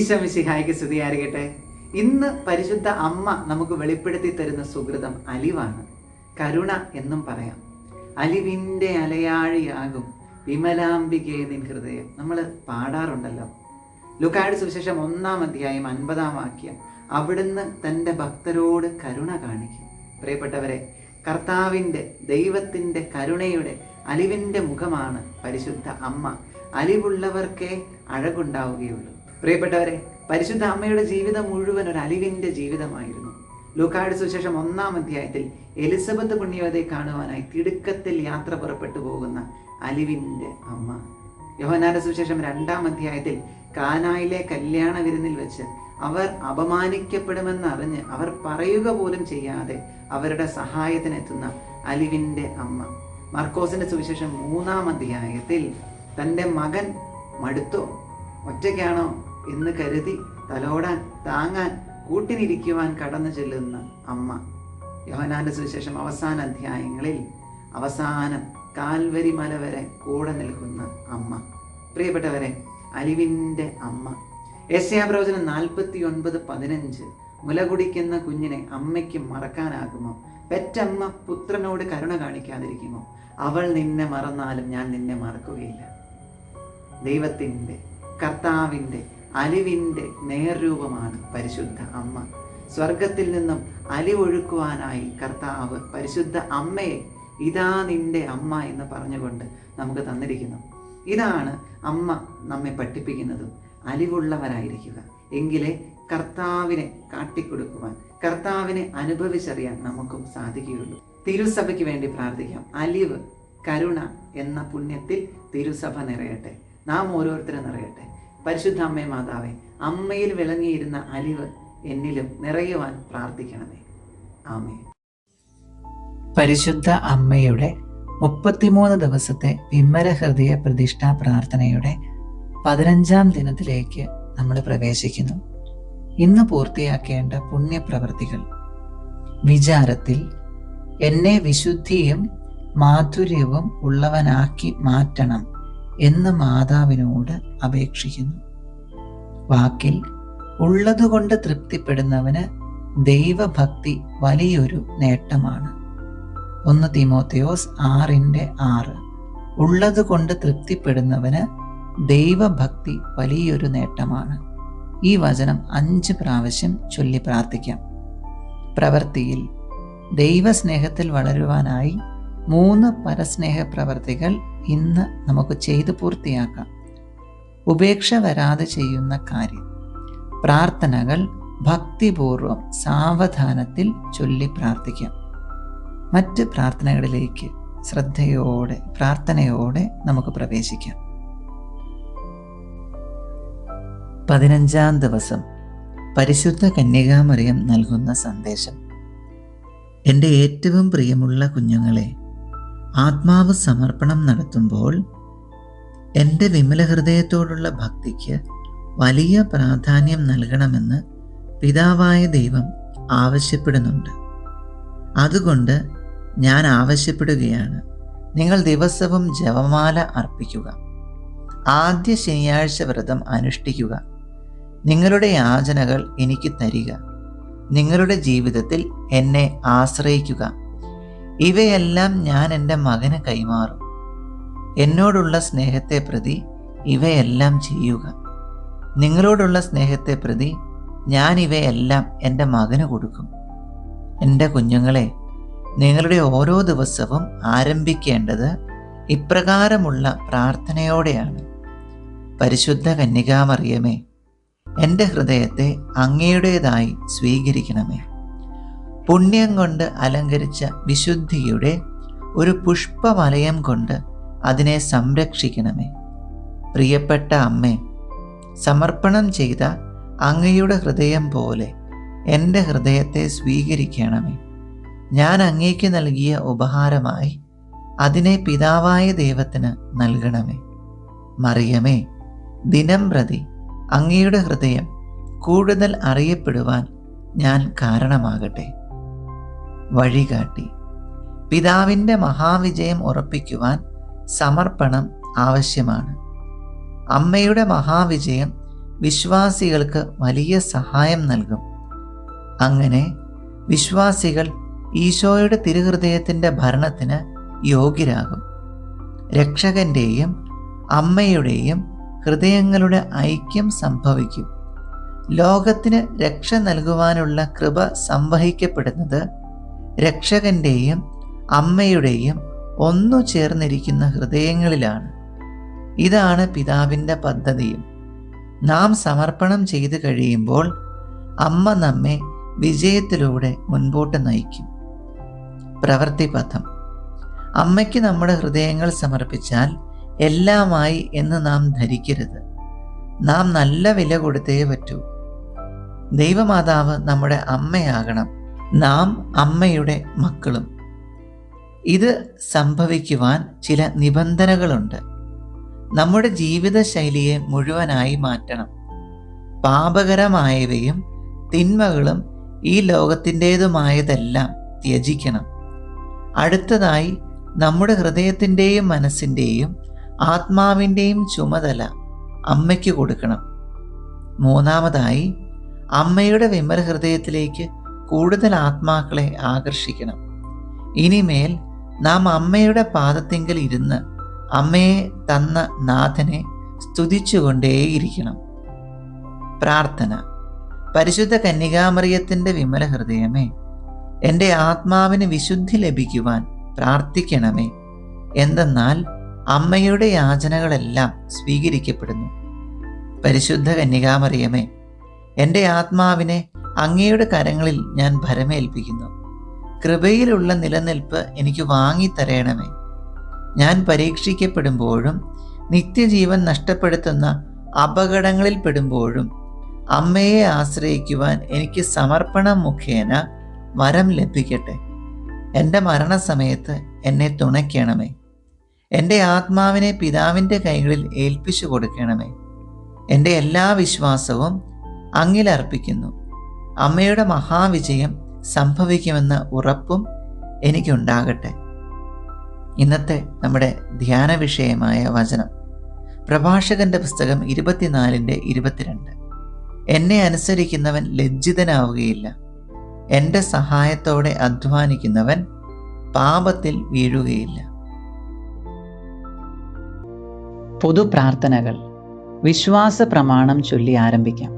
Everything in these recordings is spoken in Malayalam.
ഈശോമിശിഹായ്ക്ക് സ്തുതിയായിരിക്കട്ടെ. ഇന്ന് പരിശുദ്ധ അമ്മ നമുക്ക് വെളിപ്പെടുത്തി തരുന്ന സുഹൃതം അലിവാണ്. കരുണ എന്നും പറയാം. അലിവിന്റെ അലയാഴിയാകും വിമലാംബികേ നിൻ ഹൃദയം. നമ്മൾ പാടാറുണ്ടല്ലോ. ലുക്കായുടെ സുവിശേഷം ഒന്നാം അധ്യായം അൻപതാം വാക്യം. അവിടുന്ന് തന്റെ ഭക്തരോട് കരുണ കാണിക്കും. പ്രിയപ്പെട്ടവരെ കർത്താവിന്റെ ദൈവത്തിന്റെ കരുണയുടെ അലിവിന്റെ മുഖമാണ് പരിശുദ്ധ അമ്മ. അലിവുള്ളവർക്കേ അഴകുണ്ടാവുകയുള്ളൂ. പ്രിയപ്പെട്ടവരെ പരിശുദ്ധ അമ്മയുടെ ജീവിതം മുഴുവൻ ഒരു അലിവിന്റെ ജീവിതമായിരുന്നു. ലൂക്കായുടെ സുശേഷം ഒന്നാം അധ്യായത്തിൽ എലിസബത്ത് പുണ്യവതയെ കാണുവാനായി തിടുക്കത്തിൽ യാത്ര പുറപ്പെട്ടു പോകുന്ന അലിവിന്റെ അമ്മ. യോഹനാന്റെ സുശേഷം രണ്ടാം അധ്യായത്തിൽ കാനായിലെ കല്യാണ വിരുന്നിൽ വെച്ച് അവർ അപമാനിക്കപ്പെടുമെന്നറിഞ്ഞ് അവർ പറയുക പോലും ചെയ്യാതെ അവരുടെ സഹായത്തിനെത്തുന്ന അലിവിന്റെ അമ്മ. മർക്കോസിന്റെ സുവിശേഷം മൂന്നാം അധ്യായത്തിൽ തന്റെ മകൻ മടുത്തോ? ഒറ്റയ്ക്കാണോ? എന്ന് കരുതി തലോടാൻ താങ്ങാൻ കൂട്ടിനിരിക്കുവാൻ കടന്നു ചെല്ലുന്ന അമ്മ. യോഹനാന്റെ സുവിശേഷം അവസാന അധ്യായങ്ങളിൽ അവസാനം കാൽവരി മല വരെ കൂടെ നിൽക്കുന്ന അമ്മ. പ്രിയപ്പെട്ടവരെ അലിവിന്റെ അമ്മ. യേശയാപ്രവചനം നാൽപ്പത്തി ഒൻപത് പതിനഞ്ച്. മുല കുടിക്കുന്ന കുഞ്ഞിനെ അമ്മയ്ക്ക് മറക്കാനാകുമോ? പെറ്റമ്മ പുത്രനോട് കരുണ കാണിക്കാതിരിക്കുമോ? അവൾ നിന്നെ മറന്നാലും ഞാൻ നിന്നെ മറക്കുകയില്ല. ദൈവത്തിന്റെ കർത്താവിന്റെ അലിവിന്റെ നേർരൂപമാണ് പരിശുദ്ധ അമ്മ. സ്വർഗത്തിൽ നിന്നും അലിവൊഴുക്കുവാനായി കർത്താവ് പരിശുദ്ധ അമ്മയെ ഇതാ നിന്റെ അമ്മ എന്ന് പറഞ്ഞുകൊണ്ട് നമുക്ക് തന്നിരിക്കുന്നു. ഇതാണ് അമ്മ നമ്മെ പഠിപ്പിക്കുന്നതും. അലിവുള്ളവരായിരിക്കുക. എങ്കിലേ കർത്താവിനെ കാട്ടിക്കൊടുക്കുവാൻ കർത്താവിനെ അനുഭവിച്ചറിയാൻ നമുക്കും സാധിക്കുകയുള്ളൂ. തിരുസഭയ്ക്ക് വേണ്ടി പ്രാർത്ഥിക്കാം. അലിവ് കരുണ എന്ന പുണ്യത്തിൽ തിരുസഭ നിറയട്ടെ. നാം ഓരോരുത്തരും നിറയട്ടെ. പരിശുദ്ധ അമ്മേ മാതാവേ അമ്മയിൽ വിളങ്ങിയിരുന്ന അലിവ് എന്നിലും നിറയുവാൻ പ്രാർത്ഥിക്കണമേ. ആമേ പരിശുദ്ധ അമ്മയുടെ മുപ്പത്തിമൂന്ന് ദിവസത്തെ വിമ്മര ഹൃദയ പ്രതിഷ്ഠാ പ്രാർത്ഥനയുടെ പതിനഞ്ചാം ദിനത്തിലേക്ക് നമ്മൾ പ്രവേശിക്കുന്നു. ഇന്ന് പൂർത്തിയാക്കേണ്ട പുണ്യപ്രവൃത്തികൾ. വിചാരത്തിൽ എന്നെ വിശുദ്ധിയും മാധുര്യവും ഉള്ളവനാക്കി മാറ്റണം. എന്ന് മാതാവിനോട് അപേക്ഷിക്കുന്നു. വാക്കിൽ ഉള്ളതുകൊണ്ട് തൃപ്തിപ്പെടുന്നവന് ദൈവഭക്തി വലിയൊരു നേട്ടമാണ്. ഒന്ന് തിമോത്തയോസ് ആറിന്റെ ആറ്. ഉള്ളതുകൊണ്ട് തൃപ്തിപ്പെടുന്നവന് ദൈവഭക്തി വലിയൊരു നേട്ടമാണ്. ഈ വചനം അഞ്ച് പ്രാവശ്യം ചൊല്ലി പ്രാർത്ഥിക്കാം. പ്രവൃത്തിയിൽ ദൈവസ്നേഹത്തിൽ വളരുവാനായി മൂന്ന് പരസ്നേഹ പ്രവർത്തികൾ ഇന്ന് നമുക്ക് ചെയ്തു പൂർത്തിയാക്കാം. ഉപേക്ഷ വരാതെ ചെയ്യുന്ന കാര്യം. പ്രാർത്ഥനകൾ ഭക്തിപൂർവം സാവധാനത്തിൽ ചൊല്ലി പ്രാർത്ഥിക്കാം. മറ്റ് പ്രാർത്ഥനകളിലേക്ക് ശ്രദ്ധയോടെ പ്രാർത്ഥനയോടെ നമുക്ക് പ്രവേശിക്കാം. പതിനഞ്ചാം ദിവസം പരിശുദ്ധ കന്യകാമറിയം നൽകുന്ന സന്ദേശം. എന്റെ ഏറ്റവും പ്രിയമുള്ള കുഞ്ഞുങ്ങളെ ആത്മാവ് സമർപ്പണം നടത്തുമ്പോൾ എന്റെ വിമല ഹൃദയത്തോടുള്ള ഭക്തിക്ക് വലിയ പ്രാധാന്യം നൽകണമെന്ന് പിതാവായ ദൈവം ആവശ്യപ്പെടുന്നുണ്ട്. അതുകൊണ്ട് ഞാൻ ആവശ്യപ്പെടുകയാണ്. നിങ്ങൾ ദിവസവും ജപമാല അർപ്പിക്കുക. ആദ്യ ശനിയാഴ്ച വ്രതം അനുഷ്ഠിക്കുക. നിങ്ങളുടെ യാചനകൾ എനിക്ക് തരിക. നിങ്ങളുടെ ജീവിതത്തിൽ എന്നെ ആശ്രയിക്കുക. ഇവയെല്ലാം ഞാൻ എന്റെ മകന് കൈമാറും. എന്നോടുള്ള സ്നേഹത്തെ പ്രതി ഇവയെല്ലാം ചെയ്യുക. നിങ്ങളോടുള്ള സ്നേഹത്തെ പ്രതി ഞാൻ ഇവയെല്ലാം എന്റെ മകന് കൊടുക്കും. എന്റെ കുഞ്ഞുങ്ങളെ നിങ്ങളുടെ ഓരോ ദിവസവും ആരംഭിക്കേണ്ടത് ഇപ്രകാരമുള്ള പ്രാർത്ഥനയോടെയാണ്. പരിശുദ്ധ കന്യകാമറിയമേ എന്റെ ഹൃദയത്തെ അങ്ങയുടേതായി സ്വീകരിക്കണമേ. പുണ്യം കൊണ്ട് അലങ്കരിച്ച വിശുദ്ധിയുടെ ഒരു പുഷ്പവലയം കൊണ്ട് അതിനെ സംരക്ഷിക്കണമേ. പ്രിയപ്പെട്ട അമ്മേ സമർപ്പണം ചെയ്ത അങ്ങയുടെ ഹൃദയം പോലെ എന്റെ ഹൃദയത്തെ സ്വീകരിക്കണമേ. ഞാൻ അങ്ങേക്ക് നൽകിയ ഉപഹാരമായി അതിനെ പിതാവായ ദൈവത്തിന് നൽകണമേ. മറിയമേ ദിനം പ്രതി അങ്ങയുടെ ഹൃദയം കൂടുതൽ അറിയപ്പെടുവാൻ ഞാൻ കാരണമാകട്ടെ. വഴികാട്ടി. പിതാവിന്റെ മഹാവിജയം ഉറപ്പിക്കുവാൻ സമർപ്പണം ആവശ്യമാണ്. അമ്മയുടെ മഹാവിജയം വിശ്വാസികൾക്ക് വലിയ സഹായം നൽകും. അങ്ങനെ വിശ്വാസികൾ ഈശോയുടെ തിരുഹൃദയത്തിന്റെ ഭരണത്തിന് യോഗ്യരാകും. രക്ഷകന്റെയും അമ്മയുടെയും ഹൃദയങ്ങളുടെ ഐക്യം സംഭവിക്കും. ലോകത്തിന് രക്ഷ നൽകുവാനുള്ള കൃപ സംവഹിക്കപ്പെടുന്നത് രക്ഷകന്റെയും അമ്മയുടെയും ഒന്നു ചേർന്നിരിക്കുന്ന ഹൃദയങ്ങളിലാണ്. ഇതാണ് പിതാവിന്റെ പദ്ധതിയും. നാം സമർപ്പണം ചെയ്തു കഴിയുമ്പോൾ അമ്മ നമ്മെ വിജയത്തിലൂടെ മുൻപോട്ട് നയിക്കും. പ്രവൃത്തിപഥം അമ്മയ്ക്ക് നമ്മുടെ ഹൃദയങ്ങൾ സമർപ്പിച്ചാൽ എല്ലാമായി എന്ന് നാം ധരിക്കരുത്. നാം നല്ല വില കൊടുത്തേ പറ്റൂ. ദൈവമാതാവ് നമ്മുടെ അമ്മയാകണം. നാം അമ്മയുടെ മക്കളും. ഇത് സംഭവിക്കുവാൻ ചില നിബന്ധനകളുണ്ട്. നമ്മുടെ ജീവിതശൈലിയെ മുഴുവനായി മാറ്റണം. പാപകരമായവയും തിന്മകളും ഈ ലോകത്തിന്റേതുമായതെല്ലാം ത്യജിക്കണം. അടുത്തതായി നമ്മുടെ ഹൃദയത്തിന്റെയും മനസ്സിന്റെയും ആത്മാവിന്റെയും ചുമതല അമ്മയ്ക്ക് കൊടുക്കണം. മൂന്നാമതായി അമ്മയുടെ വിമല ഹൃദയത്തിലേക്ക് കൂടുതൽ ആത്മാക്കളെ ആകർഷിക്കണം. ഇനിമേൽ നാം അമ്മയുടെ പാദത്തെങ്കിൽ ഇരുന്ന് അമ്മയെ തന്ന നാഥനെ സ്തുതിച്ചുകൊണ്ടേയിരിക്കണം. പ്രാർത്ഥന. പരിശുദ്ധ കന്യകാമറിയത്തിന്റെ വിമല ഹൃദയമേ എന്റെ ആത്മാവിന് വിശുദ്ധി ലഭിക്കുവാൻ പ്രാർത്ഥിക്കണമേ. എന്തെന്നാൽ അമ്മയുടെ യാചനകളെല്ലാം സ്വീകരിക്കപ്പെടുന്നു. പരിശുദ്ധ കന്യകാമറിയമേ എന്റെ ആത്മാവിനെ അങ്ങയുടെ കരങ്ങളിൽ ഞാൻ ഭരമേൽപ്പിക്കുന്നു. കൃപയിലുള്ള നിലനിൽപ്പ് എനിക്ക് വാങ്ങി വാങ്ങിത്തരയണമേ ഞാൻ പരീക്ഷിക്കപ്പെടുമ്പോഴും നിത്യജീവൻ നഷ്ടപ്പെടുത്തുന്ന അപകടങ്ങളിൽ പെടുമ്പോഴും അമ്മയെ ആശ്രയിക്കുവാൻ എനിക്ക് സമർപ്പണം മുഖേന വരം ലഭിക്കട്ടെ. എന്റെ മരണസമയത്ത് എന്നെ തുണയ്ക്കണമേ. എന്റെ ആത്മാവിനെ പിതാവിന്റെ കൈകളിൽ ഏൽപ്പിച്ചു കൊടുക്കണമേ എന്റെ എല്ലാ വിശ്വാസവും അങ്ങിലർപ്പിക്കുന്നു. അമ്മയുടെ മഹാവിജയം സംഭവിക്കുമെന്ന ഉറപ്പും എനിക്കുണ്ടാകട്ടെ. ഇന്നത്തെ നമ്മുടെ ധ്യാന വിഷയമായ വചനം. പ്രഭാഷകന്റെ പുസ്തകം ഇരുപത്തിനാലിന്റെ ഇരുപത്തിരണ്ട്. എന്നെ അനുസരിക്കുന്നവൻ ലജ്ജിതനാവുകയില്ല. എന്റെ സഹായത്തോടെ അധ്വാനിക്കുന്നവൻ പാപത്തിൽ വീഴുകയില്ല. പൊതു പ്രാർത്ഥനകൾ വിശ്വാസ പ്രമാണം ചൊല്ലി ആരംഭിക്കാം.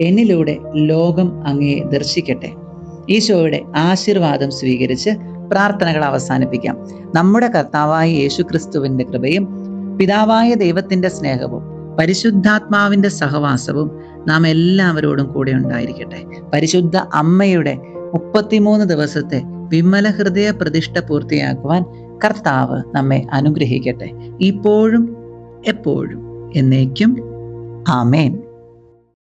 എന്നിലൂടെ ലോകം അങ്ങയെ ദർശിക്കട്ടെ. ഈശോയുടെ ആശീർവാദം സ്വീകരിച്ച് പ്രാർത്ഥനകൾ അവസാനിപ്പിക്കാം. നമ്മുടെ കർത്താവായ യേശു ക്രിസ്തുവിന്റെ കൃപയും പിതാവായ ദൈവത്തിന്റെ സ്നേഹവും പരിശുദ്ധാത്മാവിന്റെ സഹവാസവും നാം എല്ലാവരോടും കൂടെ ഉണ്ടായിരിക്കട്ടെ. പരിശുദ്ധ അമ്മയുടെ മുപ്പത്തിമൂന്ന് ദിവസത്തെ വിമല ഹൃദയ പ്രതിഷ്ഠ പൂർത്തിയാക്കുവാൻ കർത്താവ് നമ്മെ അനുഗ്രഹിക്കട്ടെ. ഇപ്പോഴും എപ്പോഴും എന്നേക്കും. ആമേൻ.